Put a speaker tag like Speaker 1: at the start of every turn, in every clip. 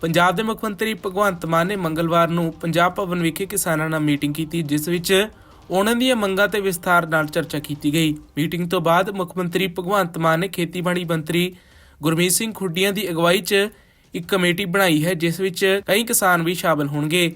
Speaker 1: ਪੰਜਾਬ ਦੇ ਮੁੱਖ ਮੰਤਰੀ ਭਗਵੰਤ ਮਾਨ ਨੇ ਮੰਗਲਵਾਰ ਨੂੰ ਪੰਜਾਬ ਭਵਨ ਵਿਖੇ ਕਿਸਾਨਾਂ ਨਾਲ ਮੀਟਿੰਗ ਕੀਤੀ, ਜਿਸ ਵਿੱਚ ਉਹਨਾਂ ਦੀਆਂ ਮੰਗਾਂ ਤੇ ਵਿਸਥਾਰ ਨਾਲ ਚਰਚਾ ਕੀਤੀ ਗਈ। ਮੀਟਿੰਗ ਤੋਂ ਬਾਅਦ ਮੁੱਖ ਮੰਤਰੀ ਭਗਵੰਤ ਮਾਨ ਨੇ ਖੇਤੀਬਾੜੀ ਮੰਤਰੀ ਗੁਰਮੀਤ ਸਿੰਘ ਖੁੱਡੀਆਂ ਦੀ ਅਗਵਾਈ 'ਚ ਇੱਕ ਕਮੇਟੀ ਬਣਾਈ ਹੈ, ਜਿਸ ਵਿੱਚ ਕਈ ਕਿਸਾਨ ਵੀ ਸ਼ਾਮਲ ਹੋਣਗੇ।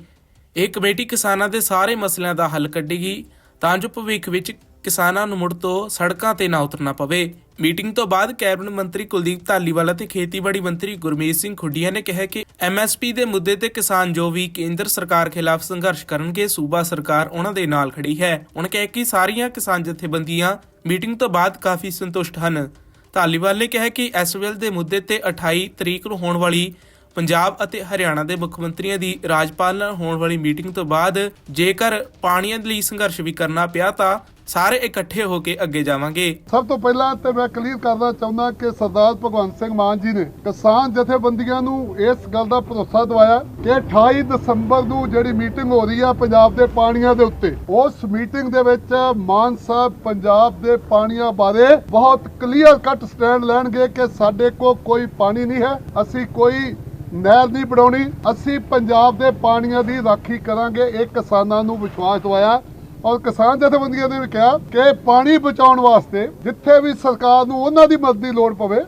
Speaker 1: ਇਹ ਕਮੇਟੀ ਕਿਸਾਨਾਂ ਦੇ ਸਾਰੇ ਮਸਲਿਆਂ ਦਾ ਹੱਲ ਕੱਢੇਗੀ, ਤਾਂ ਜੋ ਭਵਿੱਖ ਵਿੱਚ ਕਿਸਾਨਾਂ ਨੂੰ ਮੁੜ ਤੋਂ ਸੜਕਾਂ ਤੇ ਨਾ ਉਤਰਨਾ ਪਵੇ। ਮੀਟਿੰਗ ਤੋਂ ਬਾਅਦ ਕੈਬਨਿਟ ਮੰਤਰੀ ਕੁਲਦੀਪ ਧਾਲੀਵਾਲ ਅਤੇ ਖੇਤੀਬਾੜੀ ਮੰਤਰੀ ਗੁਰਮੀਤ ਸਿੰਘ ਖੁੱਡੀਆਂ ਨੇ ਕਿਹਾ ਕਿ ਐਮਐਸਪੀ ਦੇ ਮੁੱਦੇ ਤੇ ਕਿਸਾਨ ਜੋ ਵੀ ਕੇਂਦਰ ਸਰਕਾਰ ਖਿਲਾਫ ਸੰਘਰਸ਼ ਕਰਨਗੇ, ਸੂਬਾ ਸਰਕਾਰ ਉਹਨਾਂ ਦੇ ਨਾਲ ਖੜੀ ਹੈ। ਉਹਨਾਂ ਕਿਹਾ ਕਿ ਸਾਰੀਆਂ ਕਿਸਾਨ ਜਥੇਬੰਦੀਆਂ ਮੀਟਿੰਗ ਤੋਂ ਬਾਅਦ ਕਾਫੀ ਸੰਤੁਸ਼ਟ ਹਨ। ਧਾਲੀਵਾਲ ਨੇ ਕਿਹਾ ਕਿ ਐਸਵੈਲ ਦੇ ਮੁੱਦੇ ਤੇ 28 ਤਰੀਕ ਨੂੰ ਹੋਣ ਵਾਲੀ ਪੰਜਾਬ ਅਤੇ ਹਰਿਆਣਾ ਦੇ ਮੁੱਖ ਮੰਤਰੀਆਂ ਦੀ ਰਾਜਪਾਲ ਨਾਲ ਹੋਣ ਵਾਲੀ ਮੀਟਿੰਗ ਤੋਂ ਬਾਅਦ ਜੇਕਰ ਪਾਣੀਆਂ ਲਈ ਸੰਘਰਸ਼ ਵੀ ਕਰਨਾ ਪਿਆ ਤਾਂ ਸਾਰੇ ਇਕੱਠੇ ਹੋ ਕੇ ਅੱਗੇ ਜਾਵਾਂਗੇ।
Speaker 2: ਸਭ ਤੋਂ ਪਹਿਲਾਂ ਤੇ ਮੈਂ ਕਲੀਅਰ ਕਰਨਾ ਚਾਹੁੰਦਾ ਕਿ ਸਰਦਾਰ ਭਗਵੰਤ ਸਿੰਘ ਮਾਨ ਜੀ ਨੇ ਕਿਸਾਨ ਜਥੇਬੰਦੀਆਂ ਨੂੰ ਇਸ ਗੱਲ ਦਾ ਭਰੋਸਾ ਦਿਵਾਇਆ ਕਿ 28 ਦਸੰਬਰ ਨੂੰ ਜਿਹੜੀ ਮੀਟਿੰਗ ਹੋ ਰਹੀ ਆ ਪੰਜਾਬ ਦੇ ਪਾਣੀਆਂ ਦੇ ਉੱਤੇ, ਉਸ ਮੀਟਿੰਗ ਦੇ ਵਿੱਚ ਮਾਨ ਸਾਹਿਬ ਪੰਜਾਬ ਦੇ ਪਾਣੀਆਂ ਬਾਰੇ ਬਹੁਤ ਕਲੀਅਰ ਕੱਟ ਸਟੈਂਡ ਲੈਣਗੇ ਕਿ ਸਾਡੇ ਕੋਲ ਕੋਈ ਪਾਣੀ ਨਹੀਂ ਹੈ, ਅਸੀਂ ਕੋਈ ਨਹਿਰ ਨਹੀਂ ਬਣਾਉਣੀ, ਅਸੀਂ ਪੰਜਾਬ ਦੇ ਪਾਣੀਆਂ ਦੀ ਰਾਖੀ ਕਰਾਂਗੇ। ਇਹ ਕਿਸਾਨਾਂ ਨੂੰ ਵਿਸ਼ਵਾਸ ਦਿਵਾਇਆ। ਔਰ ਕਿਸਾਨ ਜਥੇਬੰਦੀਆਂ ਨੇ ਵੀ ਕਿਹਾ ਕਿ ਪਾਣੀ ਬਚਾਉਣ ਵਾਸਤੇ ਜਿੱਥੇ ਵੀ ਸਰਕਾਰ ਨੂੰ ਉਹਨਾਂ ਦੀ ਮਦਦ ਦੀ ਲੋੜ ਪਵੇ,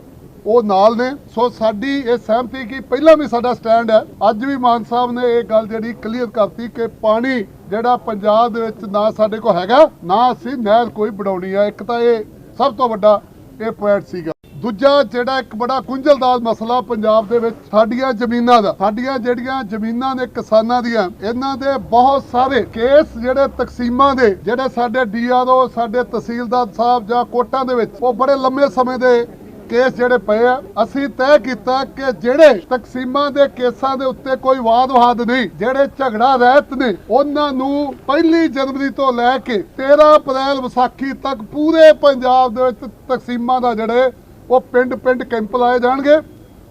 Speaker 2: ਉਹ ਨਾਲ ਨੇ। ਸੋ ਸਾਡੀ ਇਹ ਸਹਿਮਤੀ ਕਿ ਪਹਿਲਾਂ ਵੀ ਸਾਡਾ ਸਟੈਂਡ ਹੈ। ਅੱਜ ਵੀ ਮਾਨ ਸਾਹਿਬ ਨੇ ਇਹ ਗੱਲ ਜਿਹੜੀ ਕਲੀਅਰ ਕਰਤੀ ਕਿ ਪਾਣੀ ਜਿਹੜਾ ਪੰਜਾਬ ਦੇ ਵਿੱਚ ਨਾ ਸਾਡੇ ਕੋਲ ਹੈਗਾ, ਨਾ ਅਸੀਂ ਨਹਿਰ ਕੋਈ ਬਣਾਉਣੀ ਹੈ। ਇੱਕ ਤਾਂ ਇਹ ਸਭ ਤੋਂ ਵੱਡਾ ਇਹ ਪੁਆਇੰਟ ਸੀਗਾ। ਦੂਜਾ ਜਿਹੜਾ ਇੱਕ ਬੜਾ ਗੁੰਝਲਦਾਰ ਮਸਲਾ ਪੰਜਾਬ ਦੇ ਵਿੱਚ ਸਾਡੀਆਂ ਜ਼ਮੀਨਾਂ ਦਾ, ਸਾਡੀਆਂ ਜਿਹੜੀਆਂ ਜ਼ਮੀਨਾਂ ਨੇ ਕਿਸਾਨਾਂ ਦੀਆਂ, ਇਹਨਾਂ ਦੇ ਬਹੁਤ ਸਾਰੇ ਕੇਸ ਜਿਹੜੇ ਤਕਸੀਮਾਂ ਦੇ, ਜਿਹੜੇ ਸਾਡੇ ਡੀਆਰਓ, ਸਾਡੇ ਤਹਿਸੀਲਦਾਰ ਸਾਹਿਬ ਜਾਂ ਕੋਰਟਾਂ ਦੇ ਵਿੱਚ, ਉਹ ਬੜੇ ਲੰਮੇ ਸਮੇਂ ਦੇ ਕੇਸ ਜਿਹੜੇ ਪਏ ਆ। ਅਸੀਂ ਤੈਅ ਕੀਤਾ ਕਿ ਜਿਹੜੇ ਤਕਸੀਮਾਂ ਦੇ ਕੇਸਾਂ ਦੇ ਉੱਤੇ ਕੋਈ ਵਾਦ ਵਾਦ ਨਹੀਂ, ਜਿਹੜੇ ਝਗੜਾ ਰਹਿਤ ਨੇ, ਉਹਨਾਂ ਨੂੰ ਪਹਿਲੀ ਜਨਵਰੀ ਤੋਂ ਲੈ ਕੇ 13 ਅਪ੍ਰੈਲ ਵਿਸਾਖੀ ਤੱਕ ਪੂਰੇ ਪੰਜਾਬ ਦੇ ਵਿੱਚ ਤਕਸੀਮਾਂ ਦਾ ਜਿਹੜੇ ਉਹ ਪਿੰਡ-ਪਿੰਡ ਕੈਂਪ ਲਾਏ ਜਾਣਗੇ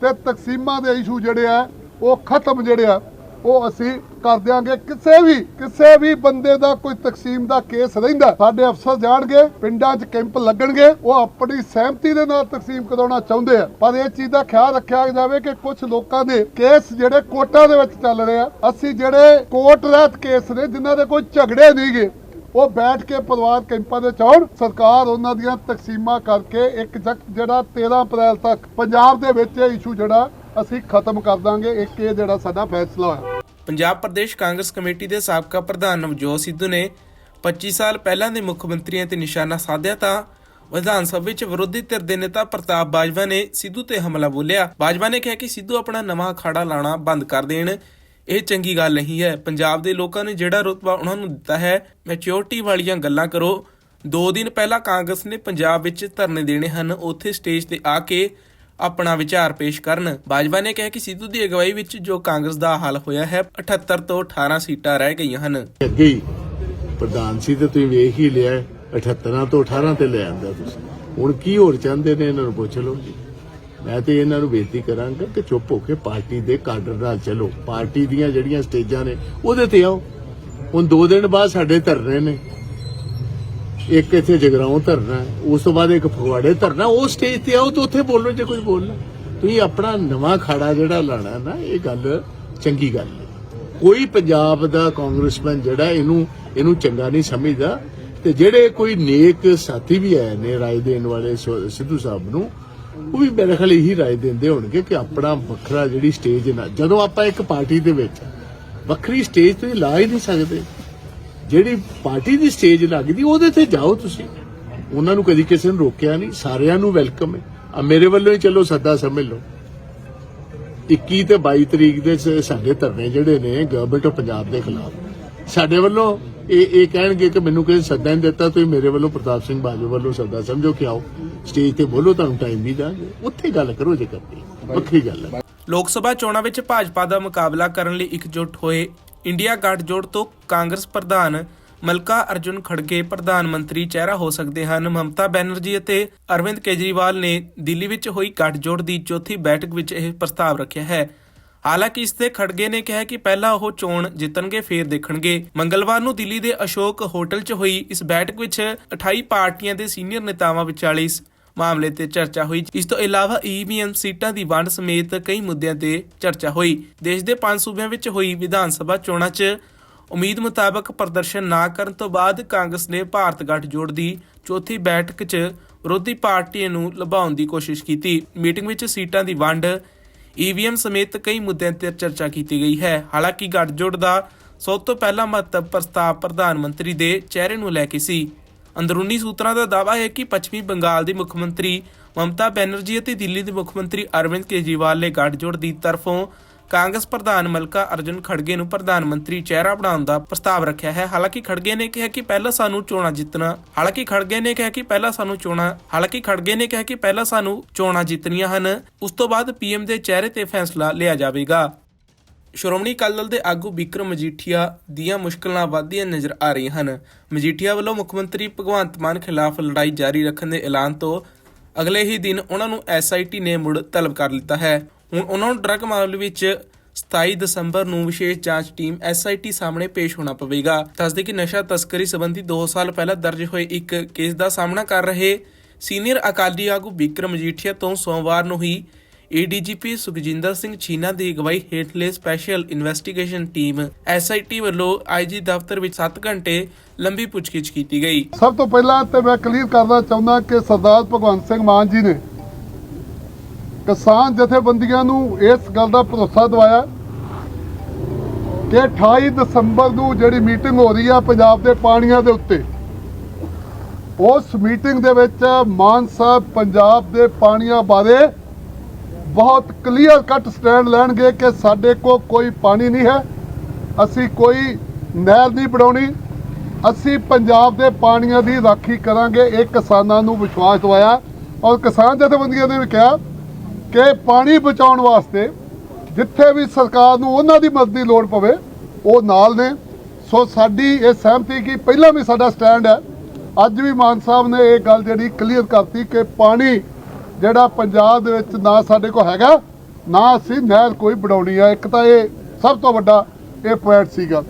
Speaker 2: ਤੇ ਤਕਸੀਮਾਂ ਦੇ ਇਸ਼ੂ ਜਿਹੜੇ ਆ, ਉਹ ਖਤਮ ਜਿਹੜੇ ਆ, ਉਹ ਅਸੀਂ ਕਰ ਦਿਆਂਗੇ। ਕਿਸੇ ਵੀ ਕਿਸੇ ਵੀ ਬੰਦੇ ਦਾ ਕੋਈ ਤਕਸੀਮ ਦਾ ਕੇਸ ਰਹਿੰਦਾ, ਸਾਡੇ ਅਫਸਰ ਜਾਣਗੇ, ਪਿੰਡਾਂ 'ਚ ਕੈਂਪ ਲੱਗਣਗੇ, ਉਹ ਆਪਣੀ ਸਹਿਮਤੀ ਦੇ ਨਾਲ ਤਕਸੀਮ ਕਰਾਉਣਾ ਚਾਹੁੰਦੇ ਆ। ਪਰ ਇਹ ਚੀਜ਼ ਦਾ ਖਿਆਲ ਰੱਖਿਆ ਜਾਵੇ ਕਿ ਕੁਝ ਲੋਕਾਂ ਦੇ ਕੇਸ ਜਿਹੜੇ ਕੋਰਟਾਂ ਦੇ ਵਿੱਚ ਚੱਲ ਰਹੇ ਆ, ਅਸੀਂ ਜਿਹੜੇ ਕੋਰਟ ਰਹਿਤ ਕੇਸ ਨੇ, ਜਿਨ੍ਹਾਂ ਦੇ ਕੋਈ ਝਗੜੇ ਨਹੀਂਗੇ ਉਹ ਬੈਠ ਕੇ ਪਰਿਵਾਰ ਕੈਂਪਾਂ ਦੇ ਚੌੜ ਸਰਕਾਰ ਉਹਨਾਂ ਦੀਆਂ ਤਕਸੀਮਾਂ ਕਰਕੇ ਇੱਕ ਜਿਹੜਾ 13 ਅਪ੍ਰੈਲ ਤੱਕ ਪੰਜਾਬ ਦੇ ਵਿੱਚ ਇਹ ਇਸ਼ੂ ਜਿਹੜਾ ਅਸੀਂ ਖਤਮ ਕਰ ਦਾਂਗੇ। ਇੱਕ ਇਹ ਜਿਹੜਾ ਸਾਡਾ ਫੈਸਲਾ ਹੋਇਆ।
Speaker 1: ਪੰਜਾਬ ਪ੍ਰਦੇਸ਼ ਕਾਂਗਰਸ ਕਮੇਟੀ ਦੇ ਸਾਬਕਾ ਪ੍ਰਧਾਨ ਨਵਜੋਤ ਸਿੱਧੂ ਨੇ 25 ਸਾਲ ਪਹਿਲਾਂ ਦੇ ਮੁੱਖ ਮੰਤਰੀਆਂ ਤੇ ਨਿਸ਼ਾਨਾ ਸਾਧਿਆ ਤਾਂ ਵਿਧਾਨ ਸਭਾ ਵਿੱਚ ਵਿਰੋਧੀ ਧਿਰ ਦੇ ਨੇਤਾ ਪ੍ਰਤਾਪ ਬਾਜਵਾ ਨੇ ਸਿੱਧੂ ਤੇ ਹਮਲਾ ਬੋਲਿਆ। ਬਾਜਵਾ ਨੇ ਕਿਹਾ ਕਿ ਸਿੱਧੂ ਆਪਣਾ ਨਵਾਂ ਅਖਾੜਾ ਲਾਣਾ ਬੰਦ ਕਰ ਦੇਣ। ਇਹ ਚੰਗੀ ਗੱਲ ਨਹੀਂ ਹੈ। ਪੰਜਾਬ ਦੇ ਲੋਕਾਂ ਨੇ ਜਿਹੜਾ ਰੁਤਬਾ ਉਹਨਾਂ ਨੂੰ ਦਿੱਤਾ ਹੈ ਮੈਚਿਓਰਟੀ ਵਾਲੀਆਂ ਗੱਲਾਂ ਕਰੋ। ਦੋ ਦਿਨ ਪਹਿਲਾਂ ਕਾਂਗਰਸ ਨੇ ਪੰਜਾਬ ਵਿੱਚ ਧਰਨੇ ਦੇਣੇ ਹਨ। ਉੱਥੇ ਸਟੇਜ ਤੇ ਆ ਕੇ ਆਪਣਾ ਵਿਚਾਰ ਪੇਸ਼ ਕਰਨ। ਬਾਜਵਾ ਨੇ ਕਿਹਾ ਕਿ ਸਿੱਧੂ ਦੀ ਅਗਵਾਈ ਵਿੱਚ ਜੋ ਕਾਂਗਰਸ ਦਾ ਹਾਲ ਹੋਇਆ ਹੈ 78 ਤੋਂ 18 ਸੀਟਾਂ ਰਹਿ ਗਈਆਂ ਹਨ।
Speaker 3: ਅੱਗੇ ਹੀ ਪ੍ਰਧਾਨ ਸੀ ਤੇ ਤੁਸੀਂ ਵੇਖ ਹੀ ਲਿਆ 78 ਤੋਂ 18 ਤੇ ਲੈ ਆਂਦਾ ਤੁਸੀਂ। ਹੁਣ ਕੀ ਹੋਰ ਚਾਹੁੰਦੇ ਨੇ? ਇਹਨਾਂ ਨੂੰ ਪੁੱਛ ਲਓ ਜੀ। ਮੈਂ ਤੇ ਇਹਨਾਂ ਨੂੰ ਬੇਨਤੀ ਕਰਾਂਗਾ ਕਿ ਚੁੱਪ ਹੋ ਕੇ ਪਾਰਟੀ ਦੇ ਕਾਡਰ ਨਾਲ ਚੱਲੋ। ਪਾਰਟੀ ਦੀਆਂ ਜਿਹੜੀਆਂ ਸਟੇਜਾਂ ਨੇ, ਉਹਦੇ ਤੇ ਆਓ। ਹੁਣ 2 ਦਿਨ ਬਾਅਦ ਸਾਡੇ ਧਰਨੇ ਨੇ। ਇੱਕ ਇੱਥੇ ਜਗਰਾਉਂ ਧਰਨਾ ਉਸ ਤੋਂ ਬਾਅਦ ਇੱਕ ਫਗਵਾੜੇ ਧਰਨਾ ਉਹ ਸਟੇਜ ਤੇ ਆਓ ਤੇ ਉੱਥੇ ਬੋਲੋ, ਜੇ ਕੁਝ ਬੋਲਣਾ ਤੁਸੀਂ ਆਪਣਾ ਨਵਾਂ ਖਾੜਾ ਜਿਹੜਾ ਲਾਣਾ ਨਾ, ਇਹ ਗੱਲ ਚੰਗੀ ਗੱਲ ਹੈ। ਕੋਈ ਪੰਜਾਬ ਦਾ ਕਾਂਗਰਸਮੈਨ ਜਿਹੜਾ ਇਹਨੂੰ ਇਹਨੂੰ ਚੰਗਾ ਨਹੀਂ ਸਮਝਦਾ। ਤੇ ਜਿਹੜੇ ਕੋਈ ਨੇਕ ਸਾਥੀ ਵੀ ਆਏ ਨੇ, ਰਾਏ ਦੇਣ ਵਾਲੇ ਸਿੱਧੂ ਸਾਹਿਬ ਨੂੰ ਉਹ ਵੀ ਮੇਰੇ ਖਿਆਲ ਇਹੀ ਰਾਏ ਦਿੰਦੇ ਹੋਣਗੇ ਕਿ ਆਪਣਾ ਵੱਖਰਾ ਜਿਹੜੀ ਸਟੇਜ ਨਾ, ਜਦੋਂ ਆਪਾਂ ਇੱਕ ਪਾਰਟੀ ਦੇ ਵਿੱਚ ਵੱਖਰੀ ਸਟੇਜ ਤੁਸੀਂ ਲਾ ਹੀ ਨਹੀਂ ਸਕਦੇ, ਜਿਹੜੀ ਪਾਰਟੀ ਦੀ ਸਟੇਜ ਲੱਗਦੀ ਉਹਦੇ ਤੇ ਜਾਓ ਤੁਸੀਂ। ਉਹਨਾਂ ਨੂੰ ਕਦੀ ਕਿਸੇ ਨੂੰ ਰੋਕਿਆ ਨਹੀਂ, ਸਾਰਿਆਂ ਨੂੰ ਵੈਲਕਮ ਹੈ। ਆ ਮੇਰੇ ਵੱਲੋਂ ਹੀ ਚਲੋ, ਸੱਦਾ ਸਮਝ ਲਓ। 21 ਤੇ 22 ਤਰੀਕ ਦੇ ਸਾਡੇ ਧਰਨੇ ਜਿਹੜੇ ਨੇ ਗਵਰਨਮੈਂਟ ਆਫ ਪੰਜਾਬ ਦੇ ਖਿਲਾਫ। ਸਾਡੇ ਵੱਲੋਂ ਇਹ ਇਹ ਕਹਿਣਗੇ ਕਿ ਮੈਨੂੰ ਕਿਸੇ ਸੱਦਾ ਨਹੀਂ ਦਿੱਤਾ, ਤੁਸੀਂ ਮੇਰੇ ਵੱਲੋਂ ਪ੍ਰਤਾਪ ਸਿੰਘ ਬਾਜੂ ਵੱਲੋਂ ਸੱਦਾ ਸਮਝੋ ਕਿ ਆਓ। ਸਟੇਜ ਤੇ ਬੋਲੋ, ਤੁਹਾਨੂੰ ਟਾਈਮ ਵੀ ਦਾਂਗੇ। ਉੱਥੇ ਗੱਲ ਕਰੋ ਜੇ ਕਰਨੀ ਵੱਖਰੀ ਗੱਲ ਹੈ।
Speaker 1: ਲੋਕ ਸਭਾ ਚੋਣਾਂ ਵਿੱਚ ਭਾਜਪਾ ਦਾ ਮੁਕਾਬਲਾ ਕਰਨ ਲਈ ਇਕਜੁੱਟ ਹੋਏ ਇੰਡੀਆ ਗੱਠਜੋੜ ਤੋਂ ਕਾਂਗਰਸ ਪ੍ਰਧਾਨ ਮਲਕਾ ਅਰਜੁਨ ਖੜਗੇ ਪ੍ਰਧਾਨ ਮੰਤਰੀ ਚਿਹਰਾ ਹੋ ਸਕਦੇ ਹਨ। ਮਮਤਾ ਬੈਨਰਜੀ ਅਤੇ ਅਰਵਿੰਦ ਕੇਜਰੀਵਾਲ ਨੇ ਦਿੱਲੀ ਵਿੱਚ ਹੋਈ ਗੱਠਜੋੜ ਦੀ ਚੌਥੀ ਬੈਠਕ ਵਿੱਚ ਇਹ ਪ੍ਰਸਤਾਵ ਰੱਖਿਆ ਹੈ। ਹਾਲਾਂਕਿ ਇਸ ਤੇ ਖੜਗੇ ਨੇ ਕਿਹਾ ਕਿ ਪਹਿਲਾਂ ਉਹ ਚੋਣ ਜਿੱਤਣਗੇ, ਫਿਰ ਦੇਖਣਗੇ। ਮੰਗਲਵਾਰ ਨੂੰ ਦਿੱਲੀ ਦੇ ਅਸ਼ੋਕ ਹੋਟਲ 'ਚ ਹੋਈ ਇਸ ਬੈਠਕ ਵਿੱਚ 28 ਪਾਰਟੀਆਂ ਦੇ ਸੀਨੀਅਰ ਨੇਤਾਵਾਂ ਵਿਚਾਲੇ ਇਸ ਮਾਮਲੇ ਤੇ ਚਰਚਾ ਹੋਈ। ਇਸ ਤੋਂ ਇਲਾਵਾ ਈਵੀਐਮ ਸੀਟਾਂ ਦੀ ਵੰਡ ਸਮੇਤ ਕਈ ਮੁੱਦਿਆਂ ਤੇ ਚਰਚਾ ਹੋਈ। ਦੇਸ਼ ਦੇ ਪੰਜ ਸੂਬਿਆਂ ਵਿੱਚ ਹੋਈ ਵਿਧਾਨ ਸਭਾ ਚੋਣਾਂ 'ਚ ਉਮੀਦ ਮੁਤਾਬਕ ਪ੍ਰਦਰਸ਼ਨ ਨਾ ਕਰਨ ਤੋਂ ਬਾਅਦ ਕਾਂਗਰਸ ਨੇ ਭਾਰਤ ਗੱਠਜੋੜ ਦੀ ਚੌਥੀ ਬੈਠਕ 'ਚ ਵਿਰੋਧੀ ਪਾਰਟੀਆਂ ਨੂੰ ਲਭਾਉਣ ਦੀ ਕੋਸ਼ਿਸ਼ ਕੀਤੀ। ਮੀਟਿੰਗ ਵਿੱਚ ਸੀਟਾਂ ਦੀ ਵੰਡ ਈਵੀਐਮ ਸਮੇਤ ਕਈ ਮੁੱਦਿਆਂ ਤੇ ਚਰਚਾ ਕੀਤੀ ਗਈ ਹੈ। ਹਾਲਾਂਕਿ ਗੱਠਜੋੜ ਦਾ ਸਭ ਤੋਂ ਪਹਿਲਾ ਮਹੱਤਵ ਪ੍ਰਸਤਾਵ ਪ੍ਰਧਾਨ ਮੰਤਰੀ ਦੇ ਚਿਹਰੇ ਨੂੰ ਲੈ ਕੇ ਸੀ। ਅੰਦਰੂਨੀ ਸੂਤਰਾਂ ਦਾ ਦਾਅਵਾ ਹੈ ਕਿ ਪੱਛਮੀ ਬੰਗਾਲ ਦੀ ਮੁੱਖ ਮੰਤਰੀ ਮਮਤਾ ਬੈਨਰਜੀ ਅਤੇ ਦਿੱਲੀ ਦੇ ਮੁੱਖ ਮੰਤਰੀ ਅਰਵਿੰਦ ਕੇਜਰੀਵਾਲ ਨੇ ਗੱਠਜੋੜ ਦੀ ਤਰਫੋਂ ਕਾਂਗਰਸ ਪ੍ਰਧਾਨ ਮਲਕਾ ਅਰਜੁਨ ਖੜਗੇ ਨੂੰ ਪ੍ਰਧਾਨ ਮੰਤਰੀ ਚਿਹਰਾ ਬਣਾਉਣ ਦਾ ਪ੍ਰਸਤਾਵ ਰੱਖਿਆ ਹੈ। ਹਾਲਾਂਕਿ ਖੜਗੇ ਨੇ ਕਿਹਾ ਕਿ ਪਹਿਲਾਂ ਸਾਨੂੰ ਚੋਣਾਂ ਜਿੱਤਣਾ, ਹਾਲਾਂਕਿ ਖੜਗੇ ਨੇ ਕਿਹਾ ਕਿ ਪਹਿਲਾਂ ਸਾਨੂੰ ਚੋਣਾਂ, ਹਾਲਾਂਕਿ ਖੜਗੇ ਨੇ ਕਿਹਾ ਕਿ ਪਹਿਲਾਂ ਸਾਨੂੰ ਚੋਣਾਂ ਜਿੱਤਣੀਆਂ ਹਨ। ਉਸ ਤੋਂ ਬਾਅਦ ਪੀਐਮ ਦੇ ਚਿਹਰੇ ਤੇ ਫੈਸਲਾ ਲਿਆ ਜਾਵੇਗਾ। ਸ਼੍ਰੋਮਣੀ ਅਕਾਲੀ ਦਲ ਦੇ ਆਗੂ ਵਿਕਰਮ ਮਜੀਠੀਆ ਦੀਆਂ ਮੁਸ਼ਕਲਾਂ ਵਧਦੀਆਂ ਨਜ਼ਰ ਆ ਰਹੀਆਂ ਹਨ। ਮਜੀਠੀਆ ਵੱਲੋਂ ਮੁੱਖ ਮੰਤਰੀ ਭਗਵੰਤ ਮਾਨ ਖਿਲਾਫ ਲੜਾਈ ਜਾਰੀ ਰੱਖਣ ਦੇ ਐਲਾਨ ਤੋਂ ਅਗਲੇ ਹੀ ਦਿਨ ਉਹਨਾਂ ਨੂੰ ਐਸਆਈਟੀ ਨੇ ਮੁੜ ਤਲਬ ਕਰ ਲਿੱਤਾ ਹੈ। ਹੁਣ ਉਹਨਾਂ ਨੂੰ ਡਰੱਗ ਮਾਮਲੇ ਵਿੱਚ 27 ਦਸੰਬਰ ਨੂੰ ਵਿਸ਼ੇਸ਼ ਜਾਂਚ ਟੀਮ ਐਸਆਈਟੀ ਸਾਹਮਣੇ ਪੇਸ਼ ਹੋਣਾ ਪਵੇਗਾ। ਦੱਸਦੇ ਕਿ ਨਸ਼ਾ ਤਸਕਰੀ ਸੰਬੰਧੀ 2 ਸਾਲ ਪਹਿਲਾਂ ਦਰਜ ਹੋਏ ਇੱਕ ਕੇਸ ਦਾ ਸਾਹਮਣਾ ਕਰ ਰਹੇ ਸੀਨੀਅਰ ਅਕਾਲੀ ਆਗੂ ਵਿਕਰਮ ਮਜੀਠੀਆ ਤੋਂ ਸੋਮਵਾਰ ਨੂੰ ਹੀ ਏਡੀਜੀਪੀ ਸੁਖਜਿੰਦਰ ਸਿੰਘ ਛੀਨਾ ਦੀ ਅਗਵਾਈ ਹੇਠਲੇ ਸਪੈਸ਼ਲ ਇਨਵੈਸਟੀਗੇਸ਼ਨ ਟੀਮ ਐਸਆਈਟੀ ਵੱਲੋਂ ਆਈਜੀ ਦਫ਼ਤਰ ਵਿੱਚ 7 ਘੰਟੇ ਲੰਬੀ ਪੁੱਛਗਿੱਛ ਕੀਤੀ ਗਈ।
Speaker 2: ਸਭ ਤੋਂ ਪਹਿਲਾਂ ਤੇ ਮੈਂ ਕਲੀਅਰ ਕਰਨਾ ਚਾਹੁੰਦਾ ਕਿ ਸਰਦਾਰ ਭਗਵੰਤ ਸਿੰਘ ਮਾਨ ਜੀ ਨੇ ਕਿਸਾਨ ਜਥੇਬੰਦੀਆਂ ਨੂੰ ਇਸ ਗੱਲ ਦਾ ਭਰੋਸਾ ਦਵਾਇਆ ਕਿ 28 ਦਸੰਬਰ ਨੂੰ ਜਿਹੜੀ ਮੀਟਿੰਗ ਹੋ ਰਹੀ ਆ ਪੰਜਾਬ ਦੇ ਪਾਣੀਆਂ ਦੇ ਉੱਤੇ, ਉਸ ਮੀਟਿੰਗ ਦੇ ਵਿੱਚ ਮਾਨ ਸਾਹਿਬ ਪੰਜਾਬ ਦੇ ਪਾਣੀਆਂ ਬਾਰੇ ਬਹੁਤ ਕਲੀਅਰ ਕੱਟ ਸਟੈਂਡ ਲੈਣਗੇ ਕਿ ਸਾਡੇ ਕੋਲ ਕੋਈ ਪਾਣੀ ਨਹੀਂ ਹੈ, ਅਸੀਂ ਕੋਈ ਨਹਿਰ ਨਹੀਂ ਬਣਾਉਣੀ, ਅਸੀਂ ਪੰਜਾਬ ਦੇ ਪਾਣੀਆਂ ਦੀ ਰਾਖੀ ਕਰਾਂਗੇ, ਇਹ ਕਿਸਾਨਾਂ ਨੂੰ ਵਿਸ਼ਵਾਸ ਦਿਵਾਇਆ ਔਰ ਕਿਸਾਨ ਜਥੇਬੰਦੀਆਂ ਨੇ ਵੀ ਕਿਹਾ ਕਿ ਪਾਣੀ ਬਚਾਉਣ ਵਾਸਤੇ ਜਿੱਥੇ ਵੀ ਸਰਕਾਰ ਨੂੰ ਉਹਨਾਂ ਦੀ ਮਦਦ ਦੀ ਲੋੜ ਪਵੇ, ਉਹ ਨਾਲ ਨੇ। ਸੋ ਸਾਡੀ ਇਹ ਸਹਿਮਤੀ ਕਿ ਪਹਿਲਾਂ ਵੀ ਸਾਡਾ ਸਟੈਂਡ ਹੈ। ਅੱਜ ਵੀ ਮਾਨ ਸਾਹਿਬ ਨੇ ਇਹ ਗੱਲ ਜਿਹੜੀ ਕਲੀਅਰ ਕਰਤੀ ਕਿ ਪਾਣੀ ਜਿਹੜਾ ਪੰਜਾਬ ਦੇ ਵਿੱਚ ਨਾ ਸਾਡੇ ਕੋਲ ਹੈਗਾ, ਨਾ ਅਸੀਂ ਨਹਿਰ ਕੋਈ ਬਣਾਉਣੀ ਆ ਇੱਕ ਤਾਂ ਇਹ ਸਭ ਤੋਂ ਵੱਡਾ ਇਹ ਪੁਆਇੰਟ ਸੀਗਾ।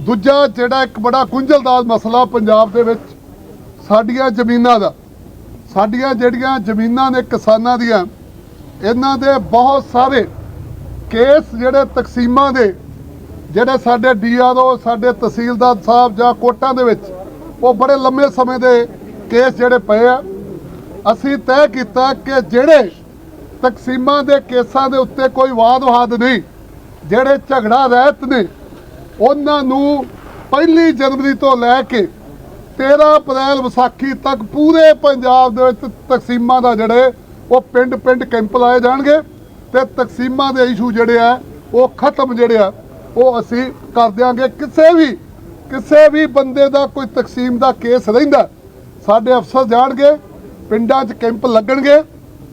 Speaker 2: ਦੂਜਾ ਜਿਹੜਾ ਇੱਕ ਬੜਾ ਗੁੰਝਲਦਾਰ ਮਸਲਾ ਪੰਜਾਬ ਦੇ ਵਿੱਚ ਸਾਡੀਆਂ ਜ਼ਮੀਨਾਂ ਦਾ, ਸਾਡੀਆਂ ਜਿਹੜੀਆਂ ਜ਼ਮੀਨਾਂ ਨੇ ਕਿਸਾਨਾਂ ਦੀਆਂ ਇਹਨਾਂ ਦੇ ਬਹੁਤ ਸਾਰੇ ਕੇਸ ਜਿਹੜੇ ਤਕਸੀਮਾਂ ਦੇ, ਜਿਹੜੇ ਸਾਡੇ ਡੀਆਰਓ, ਸਾਡੇ ਤਹਿਸੀਲਦਾਰ ਸਾਹਿਬ ਜਾਂ ਕੋਟਾਂ ਦੇ ਵਿੱਚ, ਉਹ ਬੜੇ ਲੰਮੇ ਸਮੇਂ ਦੇ ਕੇਸ ਜਿਹੜੇ ਪਏ ਆ। ਅਸੀਂ ਤੈਅ ਕੀਤਾ ਕਿ ਜਿਹੜੇ ਤਕਸੀਮਾਂ ਦੇ ਕੇਸਾਂ ਦੇ ਉੱਤੇ ਕੋਈ ਵਾਦ ਵਾਦ ਨਹੀਂ, ਜਿਹੜੇ ਝਗੜਾ ਰਹਿਤ ਨੇ, ਉਹਨਾਂ ਨੂੰ ਪਹਿਲੀ ਜਨਵਰੀ ਤੋਂ ਲੈ ਕੇ 13 ਅਪ੍ਰੈਲ ਵਿਸਾਖੀ ਤੱਕ ਪੂਰੇ ਪੰਜਾਬ ਦੇ ਵਿੱਚ ਤਕਸੀਮਾਂ ਦਾ ਜਿਹੜੇ ਉਹ ਪਿੰਡ-ਪਿੰਡ ਕੈਂਪ ਲਾਏ ਜਾਣਗੇ ਤੇ ਤਕਸੀਮਾਂ ਦੇ ਇਸ਼ੂ ਜਿਹੜੇ ਆ, ਉਹ ਖਤਮ ਜਿਹੜੇ ਆ, ਉਹ ਅਸੀਂ ਕਰ ਦਿਆਂਗੇ। ਕਿਸੇ ਵੀ ਕਿਸੇ ਵੀ ਬੰਦੇ ਦਾ ਕੋਈ ਤਕਸੀਮ ਦਾ ਕੇਸ ਰਹਿੰਦਾ, ਸਾਡੇ ਅਫਸਰ ਜਾਣਗੇ, ਪਿੰਡਾਂ 'ਚ ਕੈਂਪ ਲੱਗਣਗੇ,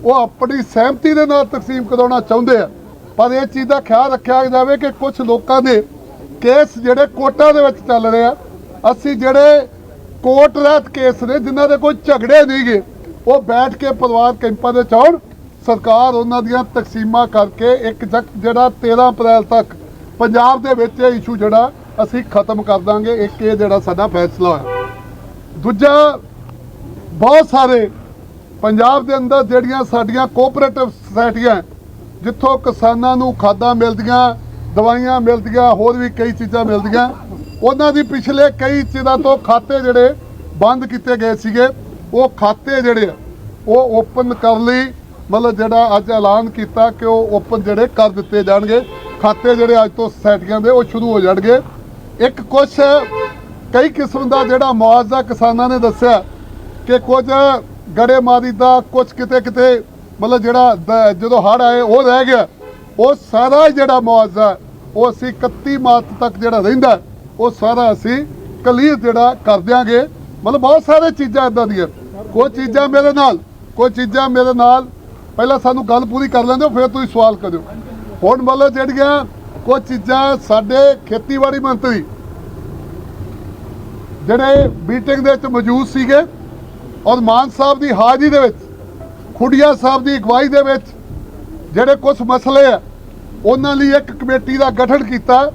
Speaker 2: ਉਹ ਆਪਣੀ ਸਹਿਮਤੀ ਦੇ ਨਾਲ ਤਕਸੀਮ ਕਰਾਉਣਾ ਚਾਹੁੰਦੇ ਆ। ਪਰ ਇਹ ਚੀਜ਼ ਦਾ ਖਿਆਲ ਰੱਖਿਆ ਜਾਵੇ ਕਿ ਕੁਝ ਲੋਕਾਂ ਦੇ ਕੇਸ ਜਿਹੜੇ ਕੋਟਾਂ ਦੇ ਵਿੱਚ ਚੱਲ ਰਹੇ ਆ, ਅਸੀਂ ਜਿਹੜੇ ਕੋਰਟ ਰਹਿਤ ਕੇਸ ਨੇ, ਜਿਨ੍ਹਾਂ ਦੇ ਕੋਈ ਝਗੜੇ ਨਹੀਂਗੇ ਉਹ ਬੈਠ ਕੇ ਪਰਿਵਾਰ ਕੈਂਪਾਂ ਦੇ ਚੌੜ ਸਰਕਾਰ ਉਹਨਾਂ ਦੀਆਂ ਤਕਸੀਮਾਂ ਕਰਕੇ ਇੱਕ ਜਕ ਜਿਹੜਾ 13 ਅਪ੍ਰੈਲ ਤੱਕ ਪੰਜਾਬ ਦੇ ਵਿੱਚ ਇਹ ਇਸ਼ੂ ਜਿਹੜਾ ਅਸੀਂ ਖਤਮ ਕਰ ਦਾਂਗੇ। ਇੱਕ ਇਹ ਜਿਹੜਾ ਸਾਡਾ ਫੈਸਲਾ ਹੋਇਆ। ਦੂਜਾ, ਬਹੁਤ ਸਾਰੇ ਪੰਜਾਬ ਦੇ ਅੰਦਰ ਜਿਹੜੀਆਂ ਸਾਡੀਆਂ ਕੋਆਪਰੇਟਿਵ ਸੋਸਾਇਟੀਆਂ ਜਿੱਥੋਂ ਕਿਸਾਨਾਂ ਨੂੰ ਖਾਦਾਂ ਮਿਲਦੀਆਂ, ਦਵਾਈਆਂ ਮਿਲਦੀਆਂ, ਹੋਰ ਵੀ ਕਈ ਚੀਜ਼ਾਂ ਮਿਲਦੀਆਂ, ਉਹਨਾਂ ਦੀ ਪਿਛਲੇ ਕਈ ਚਿਰਾਂ ਤੋਂ ਖਾਤੇ ਜਿਹੜੇ ਬੰਦ ਕੀਤੇ ਗਏ ਸੀਗੇ। ਉਹ ਖਾਤੇ ਜਿਹੜੇ ਆ, ਉਹ ਓਪਨ ਕਰ ਲਈ, ਮਤਲਬ ਜਿਹੜਾ ਅੱਜ ਐਲਾਨ ਕੀਤਾ ਕਿ ਉਹ ਓਪਨ ਜਿਹੜੇ ਕਰ ਦਿੱਤੇ ਜਾਣਗੇ। ਖਾਤੇ ਜਿਹੜੇ ਅੱਜ ਤੋਂ ਸੁਸਾਇਟੀਆਂ ਦੇ ਉਹ ਸ਼ੁਰੂ ਹੋ ਜਾਣਗੇ। ਇੱਕ ਕੁਛ ਕਈ ਕਿਸਮ ਦਾ ਜਿਹੜਾ ਮੁਆਵਜ਼ਾ ਕਿਸਾਨਾਂ ਨੇ ਦੱਸਿਆ ਕਿ ਕੁਝ ਗੜੇਮਾਰੀ ਦਾ ਕੁਝ ਕਿਤੇ ਕਿਤੇ ਮਤਲਬ ਜਿਹੜਾ ਦ- ਜਦੋਂ ਹੜ ਆਏ, ਉਹ ਰਹਿ ਗਿਆ। ਉਹ ਸਾਰਾ ਹੀ ਜਿਹੜਾ ਮੁਆਵਜ਼ਾ, ਉਹ ਅਸੀਂ 31 ਮਾਰਚ ਤੱਕ ਜਿਹੜਾ ਰਹਿੰਦਾ, ਉਹ ਸਾਰਾ ਅਸੀਂ ਕਲੀਅਰ ਜਿਹੜਾ ਕਰ ਦਿਆਂਗੇ। ਮਤਲਬ ਬਹੁਤ ਸਾਰੇ ਚੀਜ਼ਾਂ ਇਦਾਂ ਦੀਆਂ। ਕੋਈ ਚੀਜ਼ਾਂ ਮੇਰੇ ਨਾਲ, ਕੋਈ ਚੀਜ਼ਾਂ ਮੇਰੇ ਨਾਲ, ਪਹਿਲਾਂ ਸਾਨੂੰ ਗੱਲ ਪੂਰੀ ਕਰ ਲੈਂਦੇ ਹੋ, ਫਿਰ ਤੁਸੀਂ ਸਵਾਲ ਕਰਿਓ। ਹੁਣ ਮਤਲਬ ਜਿਹੜੀਆਂ ਕੁਝ ਚੀਜ਼ਾਂ ਸਾਡੇ ਖੇਤੀਬਾੜੀ ਮੰਤਰੀ ਜਿਹੜੇ ਮੀਟਿੰਗ ਦੇ ਵਿੱਚ ਮੌਜੂਦ ਸੀਗੇ, ਔਰ ਮਾਨ ਸਾਹਿਬ ਦੀ ਹਾਜ਼ਰੀ ਦੇ ਵਿੱਚ, ਖੁੱਡੀਆ ਸਾਹਿਬ ਦੀ ਅਗਵਾਈ ਦੇ ਵਿੱਚ ਜਿਹੜੇ ਕੁਝ ਮਸਲੇ ਆ, ਉਹਨਾਂ ਲਈ ਇੱਕ ਕਮੇਟੀ ਦਾ ਗਠਨ ਕੀਤਾ,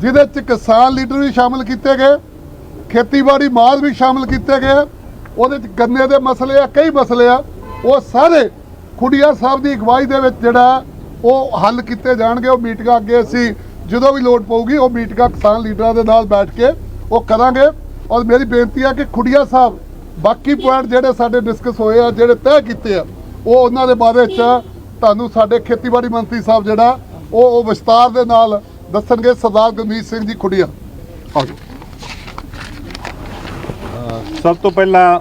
Speaker 2: ਜਿਹਦੇ ਚ ਕਿਸਾਨ ਲੀਡਰ ਵੀ ਸ਼ਾਮਲ ਕੀਤੇ ਗਏ, ਖੇਤੀਬਾੜੀ ਮਾਲ ਵੀ ਸ਼ਾਮਲ ਕੀਤੇ ਗਏ ਉਹਦੇ ਚ ਗੰਨੇ ਦੇ ਮਸਲੇ ਆ, ਕਈ ਮਸਲੇ ਆ। ਉਹ ਸਾਰੇ ਖੁੱਡੀਆ ਸਾਹਿਬ ਦੀ ਅਗਵਾਈ ਦੇ ਵਿੱਚ ਜਿਹੜਾ ਉਹ ਹੱਲ ਕੀਤੇ ਜਾਣਗੇ, ਉਹ ਮੀਟਿੰਗਾਂ ਅੱਗੇ ਅਸੀਂ ਜਦੋਂ ਵੀ ਲੋੜ ਪਊਗੀ, ਉਹ ਮੀਟਿੰਗਾਂ ਕਿਸਾਨ ਲੀਡਰਾਂ ਦੇ ਨਾਲ ਬੈਠ ਕੇ ਉਹ ਕਰਾਂਗੇ। ਔਰ ਮੇਰੀ ਬੇਨਤੀ ਆ ਕਿ ਖੁੱਡੀਆ ਸਾਹਿਬ, ਬਾਕੀ ਪੁਆਇੰਟ ਜਿਹੜੇ ਸਾਡੇ ਡਿਸਕਸ ਹੋਏ ਆ, ਜਿਹੜੇ ਤੈਅ ਕੀਤੇ ਆ, ਉਹ ਉਹਨਾਂ ਦੇ ਬਾਰੇ ਚ ਤੁਹਾਨੂੰ ਸਾਡੇ ਖੇਤੀਬਾੜੀ ਮੰਤਰੀ ਸਾਹਿਬ ਜਿਹੜਾ, ਉਹ ਉਹ ਵਿਸਤਾਰ ਦੇ ਨਾਲ ਦੱਸਣਗੇ, ਸਰਦਾਰ ਗੁਰਮੀਤ ਸਿੰਘ ਜੀ ਖੁੱਡੀਆ ਆਜੋ
Speaker 4: ਸਭ ਤੋਂ ਪਹਿਲਾਂ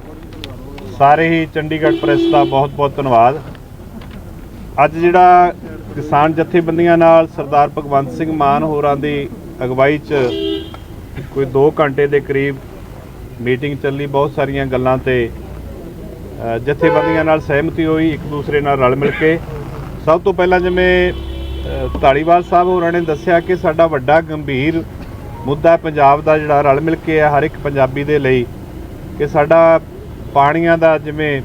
Speaker 4: ਸਾਰੇ ਹੀ ਚੰਡੀਗੜ੍ਹ ਪ੍ਰੈਸ ਦਾ ਬਹੁਤ-ਬਹੁਤ ਧੰਨਵਾਦ। ਅੱਜ ਜਿਹੜਾ ਕਿਸਾਨ ਜਥੇਬੰਦੀਆਂ ਨਾਲ ਸਰਦਾਰ ਭਗਵੰਤ ਸਿੰਘ ਮਾਨ ਹੋਰਾਂ ਦੀ ਅਗਵਾਈ 'ਚ ਕੋਈ 2 ਘੰਟੇ ਦੇ ਕਰੀਬ ਮੀਟਿੰਗ ਚੱਲੀ, ਬਹੁਤ ਸਾਰੀਆਂ ਗੱਲਾਂ ਤੇ ਜਥੇਬੰਦੀਆਂ ਨਾਲ ਸਹਿਮਤੀ ਹੋਈ, ਇੱਕ ਦੂਸਰੇ ਨਾਲ ਰਲ ਮਿਲ ਕੇ। ਸਭ ਤੋਂ ਪਹਿਲਾਂ ਜਿਵੇਂ ਧਾਲੀਵਾਲ ਸਾਹਿਬ ਹੋਰਾਂ ਨੇ ਦੱਸਿਆ ਕਿ ਸਾਡਾ ਵੱਡਾ ਗੰਭੀਰ ਮੁੱਦਾ ਪੰਜਾਬ ਦਾ ਜਿਹੜਾ ਰਲ ਮਿਲ ਕੇ ਹੈ, ਹਰ ਇੱਕ ਪੰਜਾਬੀ ਦੇ ਲਈ ਕਿ ਸਾਡਾ ਪਾਣੀਆਂ ਦਾ ਜਿਵੇਂ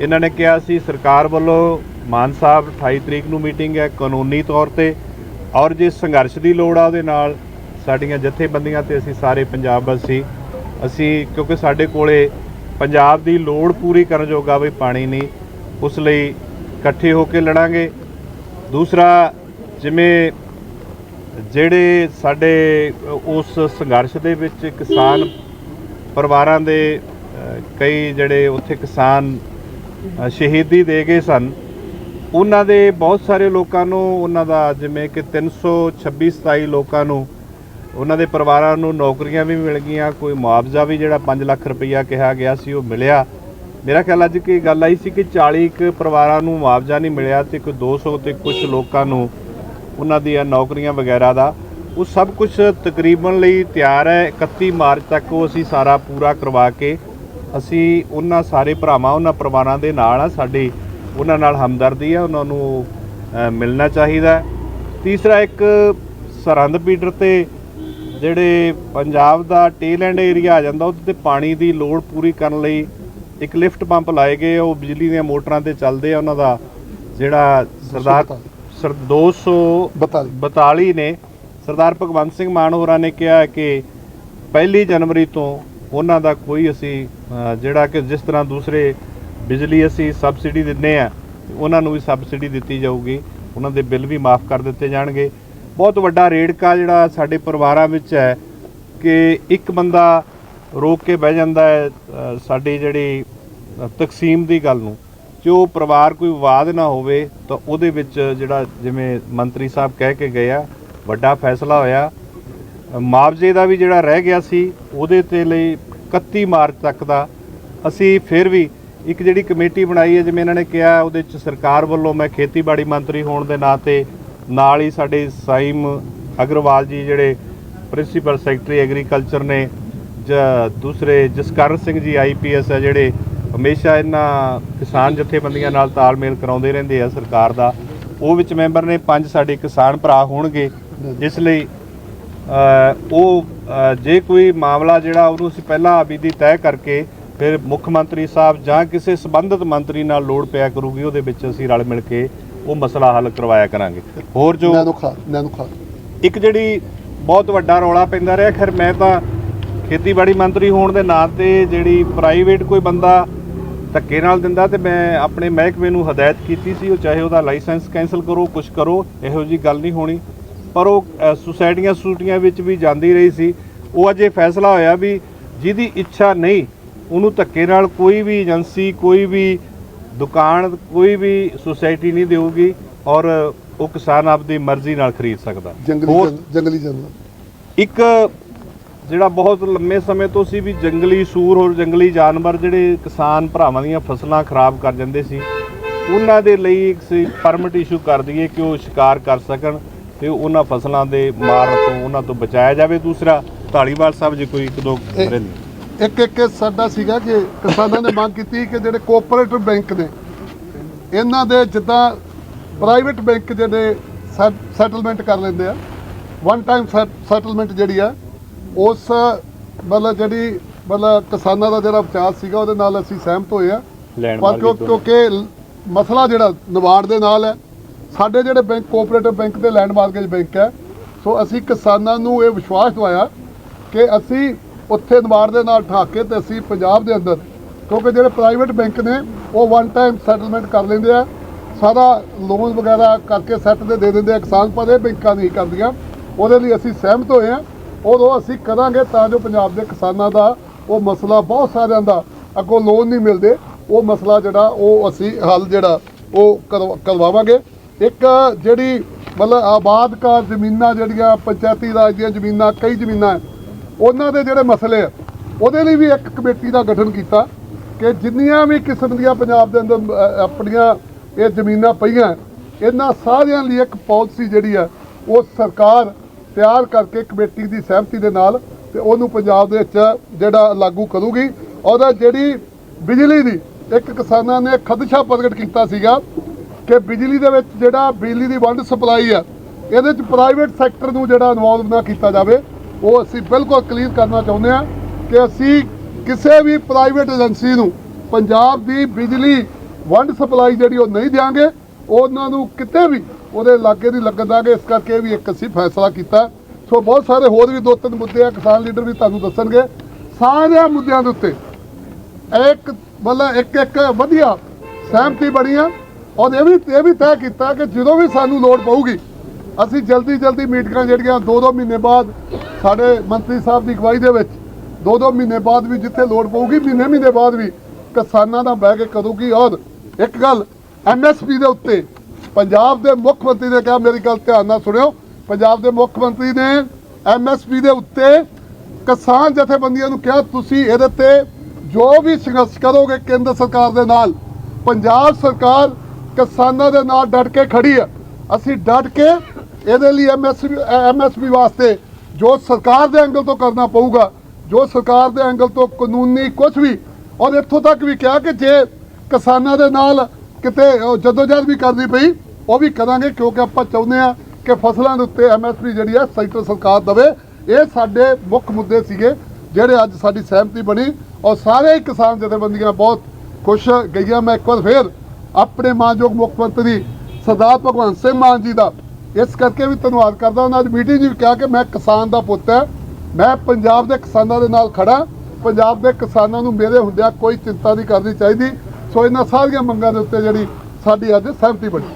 Speaker 4: ਇਹਨਾਂ ਨੇ ਕਿਹਾ ਸੀ, ਸਰਕਾਰ ਵੱਲੋਂ ਮਾਨ ਸਾਹਿਬ 28 ਤਰੀਕ ਨੂੰ ਮੀਟਿੰਗ ਹੈ ਕਾਨੂੰਨੀ ਤੌਰ ਤੇ ਔਰ ਜੇ ਸੰਘਰਸ਼ ਦੀ ਲੋੜ ਆ ਉਹਦੇ ਨਾਲ ਸਾਡੀਆਂ ਜਥੇਬੰਦੀਆਂ ਤੇ ਅਸੀਂ ਸਾਰੇ ਪੰਜਾਬ ਵਾਸੀ ਅਸੀਂ ਕਿਉਂਕਿ ਸਾਡੇ ਕੋਲੇ ਪੰਜਾਬ ਦੀ ਲੋੜ ਪੂਰੀ ਕਰਨ ਜੋਗਾ ਵੀ ਪਾਣੀ ਨਹੀਂ, ਉਸ ਲਈ ਇਕੱਠੇ ਹੋ ਕੇ ਲੜਾਂਗੇ। ਦੂਸਰਾ, ਜਿਵੇਂ ਜਿਹੜੇ ਸਾਡੇ ਉਸ ਸੰਘਰਸ਼ ਦੇ ਵਿੱਚ ਕਿਸਾਨ ਪਰਿਵਾਰਾਂ ਦੇ ਕਈ ਜਿਹੜੇ ਉੱਥੇ ਕਿਸਾਨ ਸ਼ਹੀਦੀ ਦੇ ਗਏ ਸਨ। ਉਹਨਾਂ ਦੇ ਬਹੁਤ ਸਾਰੇ ਲੋਕਾਂ ਨੂੰ, ਉਹਨਾਂ ਦਾ ਜਿਵੇਂ ਕਿ 326 27 ਲੋਕਾਂ ਨੂੰ, ਉਹਨਾਂ ਦੇ ਪਰਿਵਾਰਾਂ ਨੂੰ ਨੌਕਰੀਆਂ ਵੀ ਮਿਲ ਗਈਆਂ, ਕੋਈ ਮੁਆਵਜ਼ਾ ਵੀ ਜਿਹੜਾ 5 ਲੱਖ ਰੁਪਈਆ ਕਿਹਾ ਗਿਆ ਸੀ, ਉਹ ਮਿਲਿਆ। ਮੇਰਾ ਖਿਆਲ ਅੱਜ ਕੀ ਗੱਲ ਆਈ ਸੀ ਕਿ 40 ਕੁ ਪਰਿਵਾਰਾਂ ਨੂੰ ਮੁਆਵਜ਼ਾ ਨਹੀਂ ਮਿਲਿਆ ਤੇ ਕੋਈ 200 ਤੇ ਕੁਝ ਲੋਕਾਂ ਨੂੰ ਉਹਨਾਂ ਦੀਆਂ ਨੌਕਰੀਆਂ ਵਗੈਰਾ ਦਾ ਉਹ ਸਭ ਕੁਝ ਤਕਰੀਬਨ ਲਈ ਤਿਆਰ ਹੈ। 31 ਮਾਰਚ ਤੱਕ ਉਹ ਅਸੀਂ ਸਾਰਾ ਪੂਰਾ ਕਰਵਾ ਕੇ ਅਸੀਂ ਉਹਨਾਂ ਸਾਰੇ ਭਰਾਵਾਂ ਉਹਨਾਂ ਪਰਿਵਾਰਾਂ ਦੇ ਨਾਲ ਆ ਸਾਡੀ ਉਹਨਾਂ ਨਾਲ ਹਮਦਰਦੀ ਹੈ ਉਹਨਾਂ ਨੂੰ ਮਿਲਣਾ ਚਾਹੀਦਾ। ਤੀਸਰਾ ਇੱਕ ਸਰਹੰਦ ਪੀਟਰ ਤੇ ਜਿਹੜੇ ਪੰਜਾਬ ਦਾ ਟੇਲ ਐਂਡ ਏਰੀਆ ਆ ਜਾਂਦਾ ਉਹਦੇ ਤੇ ਪਾਣੀ ਦੀ ਲੋੜ ਪੂਰੀ ਕਰਨ ਲਈ ਇੱਕ ਲਿਫਟ ਪੰਪ ਲਾਏ ਗਏ ਉਹ ਬਿਜਲੀ ਦੀਆਂ ਮੋਟਰਾਂ ਤੇ ਚੱਲਦੇ ਆ ਉਹਨਾਂ ਦਾ ਜਿਹੜਾ ਸਰਦਾਰ ਸਰ 242
Speaker 2: ਬਤਾਲੀ
Speaker 4: ਨੇ। ਸਰਦਾਰ ਭਗਵੰਤ ਸਿੰਘ ਮਾਨ ਹੋਰਾਂ ਨੇ ਕਿਹਾ ਕਿ ਪਹਿਲੀ ਜਨਵਰੀ ਤੋਂ ਉਹਨਾਂ ਦਾ ਕੋਈ ਅਸੀਂ ਜਿਹੜਾ ਕਿ ਜਿਸ ਤਰ੍ਹਾਂ ਦੂਸਰੇ ਬਿਜਲੀ ਅਸੀਂ ਸਬਸਿਡੀ ਦਿੰਦੇ ਆ ਉਹਨਾਂ ਨੂੰ ਵੀ ਸਬਸਿਡੀ ਦਿੱਤੀ ਜਾਊਗੀ, ਉਹਨਾਂ ਦੇ ਬਿੱਲ ਵੀ ਮਾਫ ਕਰ ਦਿੱਤੇ ਜਾਣਗੇ। ਬਹੁਤ ਵੱਡਾ ਰੇੜਕਾ ਜਿਹੜਾ ਸਾਡੇ ਪਰਿਵਾਰਾਂ ਵਿੱਚ ਹੈ ਕਿ ਇੱਕ ਬੰਦਾ ਰੋਕ ਕੇ ਬਹਿ ਜਾਂਦਾ ਹੈ ਸਾਡੀ ਜਿਹੜੀ ਤਕਸੀਮ ਦੀ ਗੱਲ ਨੂੰ। ਕਿ ਉਹ ਪਰਿਵਾਰ ਕੋਈ ਵਿਵਾਦ ਨਾ ਹੋਵੇ ਤਾਂ ਉਹਦੇ ਵਿੱਚ ਜਿਹੜਾ ਜਿਵੇਂ ਮੰਤਰੀ ਸਾਹਿਬ ਕਹਿ ਕੇ ਗਏ ਆ ਵੱਡਾ ਫੈਸਲਾ ਹੋਇਆ। ਮੁਆਵਜ਼ੇ ਦਾ ਵੀ ਜਿਹੜਾ ਰਹਿ ਗਿਆ ਸੀ, ਉਹਦੇ ਤੇ ਲਈ 31 ਮਾਰਚ ਤੱਕ ਦਾ। ਅਸੀਂ ਫਿਰ ਵੀ ਇੱਕ ਜਿਹੜੀ ਕਮੇਟੀ ਬਣਾਈ ਹੈ, ਜਿਵੇਂ ਇਹਨਾਂ ਨੇ ਕਿਹਾ, ਉਹਦੇ ਚ ਸਰਕਾਰ ਵੱਲੋਂ ਮੈਂ ਖੇਤੀਬਾੜੀ ਮੰਤਰੀ ਹੋਣ ਦੇ ਨਾਤੇ ਨਾਲ ਹੀ ਸਾਡੇ ਸਾਈਮ ਅਗਰਵਾਲ ਜੀ ਜਿਹੜੇ ਪ੍ਰਿੰਸੀਪਲ ਸੈਕਟਰੀ ਐਗਰੀਕਲਚਰ ਨੇ, ਜ- ਦੂਸਰੇ ਜਸਕਰਨ ਸਿੰਘ ਜੀ ਆਈਪੀਐਸ ਹੈ, ਜਿਹੜੇ ਹਮੇਸ਼ਾ ਇਹਨਾਂ ਕਿਸਾਨ ਜਥੇਬੰਦੀਆਂ ਨਾਲ ਤਾਲਮੇਲ ਕਰਾਉਂਦੇ ਰਹਿੰਦੇ ਆ ਸਰਕਾਰ ਦਾ। ਉਹ ਵਿੱਚ ਮੈਂਬਰ ਨੇ ਪੰਜ ਸਾਡੇ ਕਿਸਾਨ ਭਰਾ ਹੋਣਗੇ। ਇਸ ਲਈ ਉਹ ਜੇ ਕੋਈ ਮਾਮਲਾ ਜਿਹੜਾ ਉਹਨੂੰ ਅਸੀਂ ਪਹਿਲਾਂ ਅਬੀਦੀ ਤੈਅ ਕਰਕੇ ਫਿਰ ਮੁੱਖ ਮੰਤਰੀ ਸਾਹਿਬ ਜਾਂ ਕਿਸੇ ਸੰਬੰਧਿਤ ਮੰਤਰੀ ਨਾਲ ਲੋੜ ਪਿਆ ਕਰੂਗੀ ਉਹਦੇ ਵਿੱਚ ਅਸੀਂ ਰਲ ਮਿਲ ਕੇ ਉਹ ਮਸਲਾ ਹੱਲ ਕਰਵਾਇਆ ਕਰਾਂਗੇ। ਹੋਰ ਜੋ ਇੱਕ ਜਿਹੜੀ ਬਹੁਤ ਵੱਡਾ ਰੌਲਾ ਪੈਂਦਾ ਰਿਹਾ ਖੈਰ ਮੈਂ ਤਾਂ ਖੇਤੀਬਾੜੀ ਮੰਤਰੀ ਹੋਣ ਦੇ ਨਾਂ ਤੇ ਜਿਹੜੀ ਪ੍ਰਾਈਵੇਟ ਕੋਈ ਬੰਦਾ ਧੱਕੇ ਨਾਲ ਦਿੰਦਾ ਤੇ ਮੈਂ ਆਪਣੇ ਮਹਿਕਮੇ ਨੂੰ ਹਦਾਇਤ ਕੀਤੀ ਸੀ ਉਹ ਚਾਹੇ ਉਹਦਾ ਲਾਇਸੈਂਸ ਕੈਨਸਲ ਕਰੋ ਕੁਝ ਕਰੋ ਇਹੋ ਜੀ ਗੱਲ ਨਹੀਂ ਹੋਣੀ। ਪਰ ਉਹ ਸੁਸਾਇਟੀਆਂ ਸੂਟੀਆਂ ਵਿੱਚ ਵੀ ਜਾਂਦੀ ਰਹੀ ਸੀ। ਉਹ ਅੱਜ ਇਹ ਫੈਸਲਾ ਹੋਇਆ ਵੀ ਜਿਹਦੀ ਇੱਛਾ ਨਹੀਂ ਉਹਨੂੰ ਧੱਕੇ ਨਾਲ ਕੋਈ ਵੀ ਏਜੰਸੀ ਕੋਈ ਵੀ ਦੁਕਾਨ ਕੋਈ ਵੀ ਸੁਸਾਇਟੀ ਨਹੀਂ ਦੇਊਗੀ ਔਰ ਉਹ ਕਿਸਾਨ ਆਪਦੀ ਮਰਜ਼ੀ ਨਾਲ ਖਰੀਦ ਸਕਦਾ।
Speaker 2: ਜੰਗਲੀ
Speaker 4: ਹੋਰ-
Speaker 2: ਜੰਗ- ਜੰਗਲੀ ਜਾਨਵਰ।
Speaker 4: ਇੱਕ ਜਿਹੜਾ ਬਹੁਤ ਲੰਮੇ ਸਮੇਂ ਤੋਂ ਸੀ ਵੀ ਜੰਗਲੀ ਸੂਰ ਔਰ ਜੰਗਲੀ ਜਾਨਵਰ ਜਿਹੜੇ ਕਿਸਾਨ ਭਰਾਵਾਂ ਦੀਆਂ ਫਸਲਾਂ ਖਰਾਬ ਕਰ ਜਾਂਦੇ ਸੀ ਉਹਨਾਂ ਦੇ ਲਈ ਇੱਕ ਪਰਮਿਟ ਇਸ਼ੂ ਕਰ ਦਈਏ ਕਿ ਉਹ ਸ਼ਿਕਾਰ ਕਰ ਸਕਣ। ਤੇ ਉਹਨਾਂ ਫਸਲਾਂ ਦੇ ਮਾਰਨ ਤੋਂ ਉਹਨਾਂ ਤੋਂ ਬਚਾਇਆ ਜਾਵੇ ਦੂਸਰਾ ਢਾਲੀਵਾਲ ਸਾਹਿਬ ਜੀ ਕੋਈ ਇੱਕ ਦੋ ਰਹਿੰਦੇ
Speaker 2: ਇੱਕ ਇੱਕ ਸਾਡਾ ਸੀਗਾ ਕਿ ਕਿਸਾਨਾਂ ਨੇ ਮੰਗ ਕੀਤੀ ਕਿ ਜਿਹੜੇ ਕੋਆਪਰੇਟਿਵ ਬੈਂਕ ਨੇ ਇਹਨਾਂ ਦੇ ਜਿੱਦਾਂ ਪ੍ਰਾਈਵੇਟ ਬੈਂਕ ਜਿਹੜੇ ਸੈਟਲਮੈਂਟ ਕਰ ਲੈਂਦੇ ਆ ਵਨ ਟਾਈਮ ਸੈਟਲਮੈਂਟ ਜਿਹੜੀ ਆ ਉਸ ਮਤਲਬ ਜਿਹੜੀ ਮਤਲਬ ਕਿਸਾਨਾਂ ਦਾ ਜਿਹੜਾ ਵਿਚਾਰ ਸੀਗਾ ਉਹਦੇ ਨਾਲ ਅਸੀਂ ਸਹਿਮਤ ਹੋਏ ਆ। ਕਿਉਂਕਿ ਮਸਲਾ ਜਿਹੜਾ ਨਵਾੜ ਦੇ ਨਾਲ ਹੈ ਸਾਡੇ ਜਿਹੜੇ ਬੈਂਕ ਕੋਆਪਰੇਟਿਵ ਬੈਂਕ ਤੇ ਲੈਂਡ ਮਾਰਗੇਜ ਬੈਂਕ ਹੈ। ਸੋ ਅਸੀਂ ਕਿਸਾਨਾਂ ਨੂੰ ਇਹ ਵਿਸ਼ਵਾਸ ਦਵਾਇਆ ਕਿ ਅਸੀਂ ਉੱਥੇ ਨਵਾੜ ਦੇ ਨਾਲ ਠਾ ਕੇ ਤੇ ਅਸੀਂ ਪੰਜਾਬ ਦੇ ਅੰਦਰ, ਕਿਉਂਕਿ ਜਿਹੜੇ ਪ੍ਰਾਈਵੇਟ ਬੈਂਕ ਨੇ, ਉਹ ਵਨ ਟਾਈਮ ਸੈਟਲਮੈਂਟ ਕਰ ਲੈਂਦੇ ਆ। ਸਾਰਾ ਲੋਨ ਵਗੈਰਾ ਕਰਕੇ ਸੈੱਟ ਦੇ ਦੇ ਦਿੰਦੇ ਆ ਕਿਸਾਨ, ਪਰ ਇਹ ਬੈਂਕਾਂ ਨਹੀਂ ਕਰਦੀਆਂ। ਉਹਦੇ ਲਈ ਅਸੀਂ ਸਹਿਮਤ ਹੋਏ ਆ। ਔਰ ਉਹ ਅਸੀਂ ਕਰਾਂਗੇ ਤਾਂ ਜੋ ਪੰਜਾਬ ਦੇ ਕਿਸਾਨਾਂ ਦਾ ਉਹ ਮਸਲਾ ਬਹੁਤ ਸਾਰਿਆਂ ਦਾ ਅੱਗੋਂ ਲੋਨ ਨਹੀਂ ਮਿਲਦੇ। ਉਹ ਮਸਲਾ ਜਿਹੜਾ ਉਹ ਅਸੀਂ ਹੱਲ ਜਿਹੜਾ ਉਹ ਕਰਵਾ- ਕਰਵਾਵਾਂਗੇ। ਇੱਕ ਜਿਹੜੀ ਮਤਲਬ ਆਬਾਦਕਾਰ ਜ਼ਮੀਨਾਂ ਜਿਹੜੀਆਂ ਪੰਚਾਇਤੀ ਰਾਜ ਦੀਆਂ ਜ਼ਮੀਨਾਂ ਕਈ ਜ਼ਮੀਨਾਂ ਹੈ, ਉਹਨਾਂ ਦੇ ਜਿਹੜੇ ਮਸਲੇ ਆ ਉਹਦੇ ਲਈ ਵੀ ਇੱਕ ਕਮੇਟੀ ਦਾ ਗਠਨ ਕੀਤਾ ਕਿ ਜਿੰਨੀਆਂ ਵੀ ਕਿਸਮ ਦੀਆਂ ਪੰਜਾਬ ਦੇ ਅੰਦਰ ਆਪਣੀਆਂ ਇਹ ਜ਼ਮੀਨਾਂ ਪਈਆਂ ਇਹਨਾਂ ਸਾਰਿਆਂ ਲਈ ਇੱਕ ਪਾਲਿਸੀ ਜਿਹੜੀ ਆ ਉਹ ਸਰਕਾਰ ਤਿਆਰ ਕਰਕੇ ਕਮੇਟੀ ਦੀ ਸਹਿਮਤੀ ਦੇ ਨਾਲ ਤੇ ਉਹਨੂੰ ਪੰਜਾਬ ਦੇ ਵਿੱਚ ਜਿਹੜਾ ਲਾਗੂ ਕਰੂਗੀ। ਔਰ ਜਿਹੜੀ ਬਿਜਲੀ ਦੀ ਇੱਕ ਕਿਸਾਨਾਂ ਨੇ ਖਦਸ਼ਾ ਪ੍ਰਗਟ ਕੀਤਾ ਸੀਗਾ ਕਿ ਬਿਜਲੀ ਦੇ ਵਿੱਚ ਜਿਹੜਾ ਬਿਜਲੀ ਦੀ ਵੰਡ ਸਪਲਾਈ ਆ, ਇਹਦੇ ਵਿੱਚ ਪ੍ਰਾਈਵੇਟ ਸੈਕਟਰ ਨੂੰ ਜਿਹੜਾ ਇਨਵੋਲਵ ਨਾ ਕੀਤਾ ਜਾਵੇ, ਉਹ ਅਸੀਂ ਬਿਲਕੁਲ ਕਲੀਅਰ ਕਰਨਾ ਚਾਹੁੰਦੇ ਆ ਕਿ ਅਸੀਂ ਕਿਸੇ ਵੀ ਪ੍ਰਾਈਵੇਟ ਏਜੰਸੀ ਨੂੰ ਪੰਜਾਬ ਦੀ ਬਿਜਲੀ ਵੰਡ ਸਪਲਾਈ ਜਿਹੜੀ ਉਹ ਨਹੀਂ ਦਿਆਂਗੇ, ਉਹਨਾਂ ਨੂੰ ਕਿਤੇ ਵੀ ਉਹਦੇ ਲਾਗੇ ਦੀ ਲੱਗਣ ਦਾਂਗੇ, ਇਸ ਕਰਕੇ ਇਹ ਵੀ ਇੱਕ ਅਸੀਂ ਫੈਸਲਾ ਕੀਤਾ। ਸੋ ਬਹੁਤ ਸਾਰੇ ਹੋਰ ਵੀ ਦੋ ਤਿੰਨ ਮੁੱਦੇ ਆ, ਕਿਸਾਨ ਲੀਡਰ ਵੀ ਤੁਹਾਨੂੰ ਦੱਸਣਗੇ। ਸਾਰਿਆਂ ਮੁੱਦਿਆਂ ਦੇ ਉੱਤੇ ਇੱਕ ਮਤਲਬ ਇੱਕ ਇੱਕ ਵਧੀਆ ਸਹਿਮਤੀ ਬਣੀ ਆ। ਔਰ ਇਹ ਵੀ ਇਹ ਵੀ ਤੈਅ ਕੀਤਾ ਕਿ ਜਦੋਂ ਵੀ ਸਾਨੂੰ ਲੋੜ ਪਊਗੀ, ਅਸੀਂ ਜਲਦੀ ਜਲਦੀ ਮੀਟਿੰਗਾਂ ਜਿਹੜੀਆਂ ਦੋ ਦੋ ਮਹੀਨੇ ਬਾਅਦ ਸਾਡੇ ਮੰਤਰੀ ਸਾਹਿਬ ਦੀ ਅਗਵਾਈ ਦੇ ਵਿੱਚ ਦੋ ਦੋ ਮਹੀਨੇ ਬਾਅਦ ਵੀ ਜਿੱਥੇ ਲੋੜ ਪਊਗੀ ਮਹੀਨੇ ਮਹੀਨੇ ਬਾਅਦ ਵੀ ਕਿਸਾਨਾਂ ਨਾਲ ਬਹਿ ਕੇ ਕਰੂਗੀ। ਔਰ ਇੱਕ ਗੱਲ ਐਮਐਸਪੀ ਦੇ ਉੱਤੇ ਪੰਜਾਬ ਦੇ ਮੁੱਖ ਮੰਤਰੀ ਨੇ ਕਿਹਾ, ਮੇਰੀ ਗੱਲ ਧਿਆਨ ਨਾਲ ਸੁਣਿਓ, ਪੰਜਾਬ ਦੇ ਮੁੱਖ ਮੰਤਰੀ ਨੇ ਐਮਐਸਪੀ ਦੇ ਉੱਤੇ ਕਿਸਾਨ ਜਥੇਬੰਦੀਆਂ ਨੂੰ ਕਿਹਾ, ਤੁਸੀਂ ਇਹਦੇ ਤੇ ਜੋ ਵੀ ਸੰਘਰਸ਼ ਕਰੋਗੇ ਕੇਂਦਰ ਸਰਕਾਰ ਦੇ ਨਾਲ, ਪੰਜਾਬ ਸਰਕਾਰ ਕਿਸਾਨਾਂ ਦੇ ਨਾਲ ਡਟ ਕੇ ਖੜੀ ਆ ਅਸੀਂ ਡਟ ਕੇ ਇਹਦੇ ਲਈ ਐਮਐਸਪੀ ਐਮਐਸਪੀ ਵਾਸਤੇ ਜੋ ਸਰਕਾਰ ਦੇ ਐਂਗਲ ਤੋਂ ਕਰਨਾ ਪਊਗਾ, ਜੋ ਸਰਕਾਰ ਦੇ ਐਂਗਲ ਤੋਂ ਕਾਨੂੰਨੀ ਕੁਝ ਵੀ, ਔਰ ਇੱਥੋਂ ਤੱਕ ਵੀ ਕਿਹਾ ਕਿ ਜੇ ਕਿਸਾਨਾਂ ਦੇ ਨਾਲ ਕਿਤੇ ਉਹ ਜਦੋਜਹਿਦ ਵੀ ਕਰਨੀ ਪਈ, ਉਹ ਵੀ ਕਰਾਂਗੇ, ਕਿਉਂਕਿ ਆਪਾਂ ਚਾਹੁੰਦੇ ਆ ਕਿ ਫਸਲਾਂ ਦੇ ਉੱਤੇ ਐਮਐਸਪੀ ਜਿਹੜੀ ਆ ਸੈਂਟਰ ਸਰਕਾਰ ਦਵੇ। ਇਹ ਸਾਡੇ ਮੁੱਖ ਮੁੱਦੇ ਸੀਗੇ, ਜਿਹੜੇ ਅੱਜ ਸਾਡੀ ਸਹਿਮਤੀ ਬਣੀ, ਔਰ ਸਾਰੇ ਹੀ ਕਿਸਾਨ ਜਥੇਬੰਦੀਆਂ ਬਹੁਤ ਖੁਸ਼ ਗਈਆਂ। ਮੈਂ ਇੱਕ ਵਾਰ ਫੇਰ ਆਪਣੇ ਮਾਨਯੋਗ ਮੁੱਖ ਮੰਤਰੀ ਸਰਦਾਰ ਭਗਵੰਤ ਸਿੰਘ ਮਾਨ ਜੀ ਦਾ। ਇਸ ਕਰਕੇ ਵੀ ਧੰਨਵਾਦ ਕਰਦਾ ਉਹਨਾਂ ਅੱਜ ਮੀਟਿੰਗ 'ਚ ਵੀ ਕਿਹਾ ਕਿ ਮੈਂ ਕਿਸਾਨ ਦਾ ਪੁੱਤ ਹੈ। ਮੈਂ ਪੰਜਾਬ ਦੇ ਕਿਸਾਨਾਂ ਦੇ ਨਾਲ ਖੜਾ ਪੰਜਾਬ ਦੇ ਕਿਸਾਨਾਂ ਨੂੰ ਮੇਰੇ ਹੁੰਦਿਆਂ ਕੋਈ ਚਿੰਤਾ ਨਹੀਂ ਕਰਨੀ ਚਾਹੀਦੀ। ਸੋ ਇਹਨਾਂ ਸਾਰੀਆਂ ਮੰਗਾਂ ਦੇ ਉੱਤੇ ਜਿਹੜੀ ਸਾਡੀ ਅੱਜ ਸਹਿਮਤੀ ਬਣੀ।